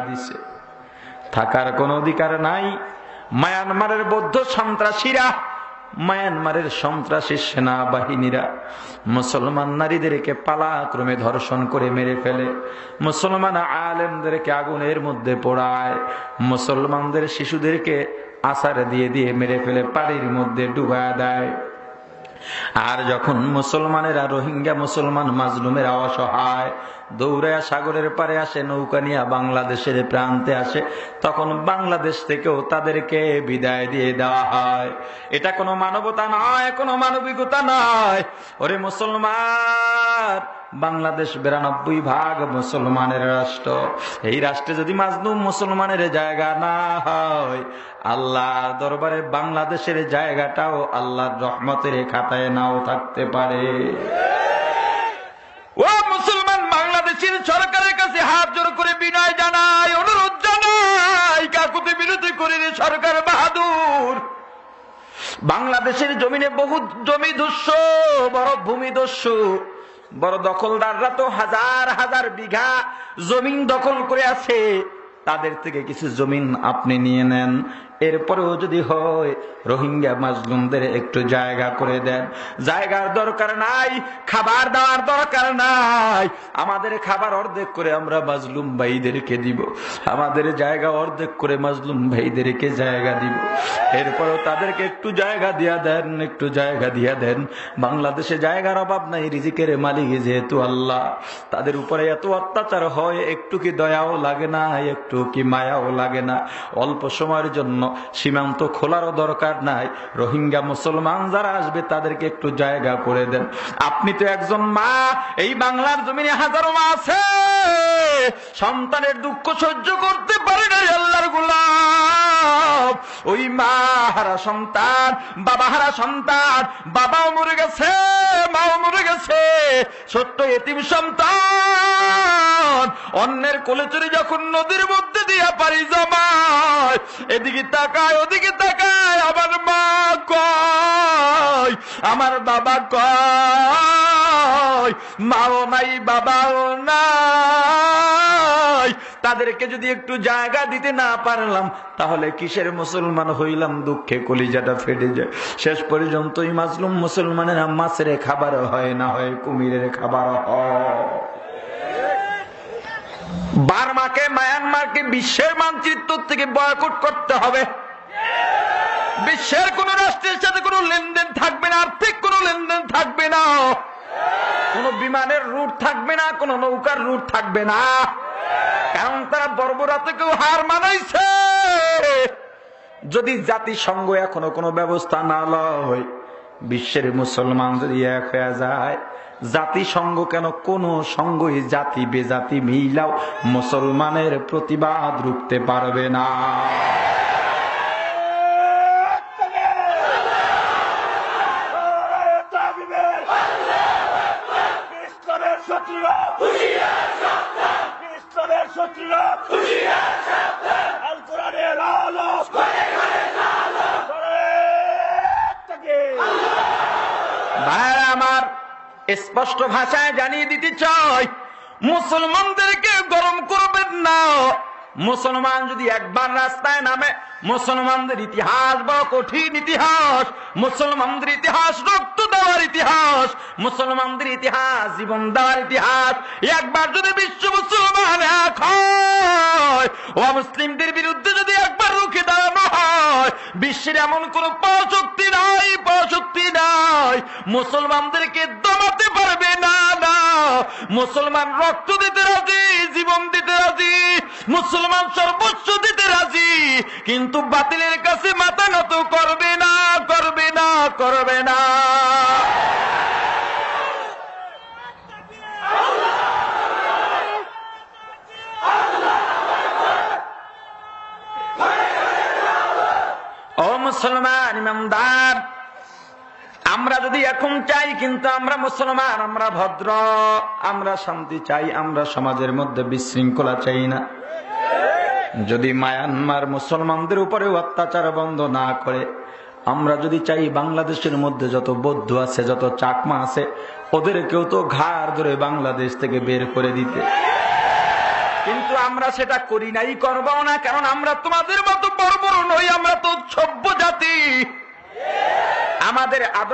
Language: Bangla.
দিছে। থাকার কোনো অধিকার নাই। মায়ানমারের বৌদ্ধ সন্ত্রাসীরা, মায়ানমারের সন্ত্রাসী সেনাবাহিনীরা মুসলমান নারীদেরকে পালাক্রমে ধর্ষণ করে মেরে ফেলে। মুসলমান আলেমদেরকে আগুনের মধ্যে পোড়ায়। মুসলমানদের শিশুদেরকে আসার দিয়ে দিয়ে মেরে ফেলে, পাড়ির মধ্যে ডুবায় দেয়। আর যখন মুসলমানেরা রোহিঙ্গা মুসলমান মাজলুমের অসহায় দৌড়ায়া সাগরের পারে আসে, নৌকা নিয়ে বাংলাদেশের প্রান্তে আসে, তখন বাংলাদেশ থেকেও তাদেরকে বিদায় দিয়ে দেওয়া হয়। এটা কোনো মানবতা নয়, কোনো মানবিকতা নয়। ওরে মুসলমান, বাংলাদেশ বিরানব্বই ভাগ মুসলমানের রাষ্ট্র। এই রাষ্ট্রে যদি মাজলুম মুসলমানের জায়গা না হয়, আল্লাহর দরবারে বাংলাদেশের জায়গাটাও আল্লাহর রহমতের খাতায় নাও থাকতে পারে। ও মুসলমান, বাংলাদেশের সরকারের কাছে হাত জোর করে বিনয় জানাই, অনুরোধ জানাই, কাকুতে বিরতি করে সরকার বাহাদুর। বাংলাদেশের জমিনে বহু জমি দস্য বড় ভূমি দস্য বড় দখলদাররা তো হাজার হাজার বিঘা জমিন দখল করে আছে। তাদের থেকে কিছু জমিন আপনি নিয়ে নেন। এরপরেও যদি হয়, রোহিঙ্গা মাজলুমদের একটু জায়গা করে দেন। জায়গার দরকার নাই, খাবার দেওয়ার দরকার নাই। আমাদের খাবার অর্ধেক করে আমরা মাজলুম ভাইদেরকে দিব। আমাদের জায়গা অর্ধেক করে মাজলুম ভাইদেরকে জায়গা দিব। এরপরেও তাদেরকে একটু জায়গা দিয়া দেন, একটু জায়গা দিয়া দেন। বাংলাদেশে জায়গার অভাব নাই, রিজিকের মালিক যেহেতু আল্লাহ। তাদের উপরে এত অত্যাচার হয়, একটু কি দয়াও লাগে না, একটু কি মায়াও লাগে না? অল্প সময়ের জন্য সীমান্ত খোলারও দরকার নাই। রোহিঙ্গা মুসলমান যারা আসবে তাদেরকে একটু জায়গা করে দেন। আপনি তো একজন মা, এই বাংলার জমিনে হাজারো মা আছে। সন্তানের দুঃখ সহ্য করতে পারে না আল্লাহর গোলাম ওই মা হারা সন্তান, বাবা হারা সন্তান, বাবাও মরে গেছে, মাও মরে গেছে। ছোট্ট এতিম সন্তান অন্যের কোলে যখন নদীর মধ্যে দিয়া পারি জমায়, এদিকে তাকায়, ওদিকে তাকায়, আমার মা কয়, আমার বাবা কয়, মাও নাই, বাবাও নাই। তাদেরকে যদি একটু জায়গা দিতে না পারলাম, তাহলে কিসের মুসলমান হইলাম? দুঃখে কলিজাটা ফেটে যায়। শেষ পর্যন্ত এই মাজলুম মুসলমানের মাছের খাবার হয় না হয় কুমিরের খাবার হয়। বার্মাকে, মায়ানমারকে বিশ্বের মানচিত্র থেকে বয়কট করতে হবে। বিশ্বের কোন রাষ্ট্রের সাথে কোনো লেনদেন থাকবে না, আর্থিক কোনো লেনদেন থাকবে না। কোন বিমানের রুট থাকবে না, কোন নৌকার রুট থাকবে না। কারণ তারা বর্বরা থেকেও হার মানাইছে। যদি জাতিসংঘ এখনও কোনো ব্যবস্থা না লয়, বিশ্বের মুসলমান যদি এক হয়ে যায় জাতিসংঘ কেন কোন সঙ্গই জাতি বেজাতি মিলাও মুসলমানের প্রতিবাদ রুখতে পারবে না। শত্রুরা শত্রুরা। স্পষ্ট ভাষায় জানিয়ে দিতে চাই, মুসলমানদেরকে গরম করবেন না। মুসলমান যদি একবার রাস্তায় নামে, মুসলমানদের ইতিহাস বড় কঠিন ইতিহাস, মুসলমানদের ইতিহাস রক্ত দেওয়ার ইতিহাস, মুসলমানদের ইতিহাস জীবন দেওয়ার ইতিহাস, একবার যদি বিশ্ব মুসলমান এক হয় ও মুসলিমদের বিরুদ্ধে যদি একবার রুখে দাঁড়ানো হয় বিশ্বের এমন কোন পশক্তি নাই পশক্তি নাই। মুসলমানদেরকে দমাতে পারবে না না। মুসলমান রক্ত দিতে রাজি, জীবন দিতে রাজি, মুসলমান সর্বোচ্চ দিতে রাজি, কিন্তু বাতিলের কাছে মাথা নত করবে মুসলমান ইমামদার। আমরা যদি এখন চাই কিন্তু আমরা মুসলমান, আমরা ভদ্র, আমরা শান্তি চাই, আমরা সমাজের মধ্যে বিশৃঙ্খলা চাই না। যদি মায়ানমার মুসলমানদের উপরে অত্যাচার বন্ধ না করে, আমরা যদি চাই বাংলাদেশের মধ্যে যত বৌদ্ধ আছে, যত চাকমা আছে, ওদেরকেও তো ঘাড় ধরে বাংলাদেশ থেকে বের করে দিতে। কিন্তু আমরা সেটা করি নাই করব না, কারণ আমরা তোমাদের মতো বড় বড় নই, আমরা তো সভ্য জাতি। আমাদের আদর